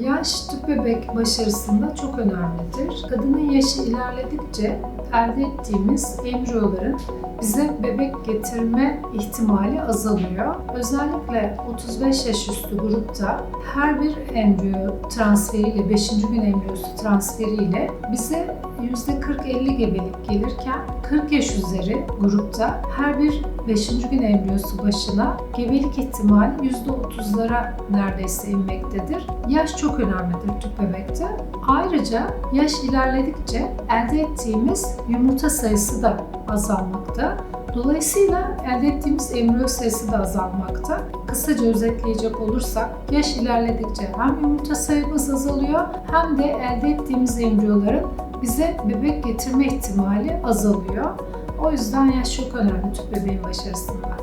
Yaş tüp bebek başarısında çok önemlidir. Kadının yaşı ilerledikçe elde ettiğimiz embriyoların bize bebek getirme ihtimali azalıyor. Özellikle 35 yaş üstü grupta her bir embriyo transferiyle, 5. gün embriyosu transferiyle bize %40-50 gebelik gelirken 40 yaş üzeri grupta her bir 5. gün embriyosu başına gebelik ihtimali %30'lara neredeyse inmektedir. Yaş çok önemlidir tüp bebekte. Ayrıca yaş ilerledikçe elde ettiğimiz yumurta sayısı da azalmakta. Dolayısıyla elde ettiğimiz embriyo sayısı da azalmakta. Kısaca özetleyecek olursak yaş ilerledikçe hem yumurta sayımız azalıyor hem de elde ettiğimiz embriyoların bize bebek getirme ihtimali azalıyor. O yüzden yaş çok önemli tüp bebeğin başarısında.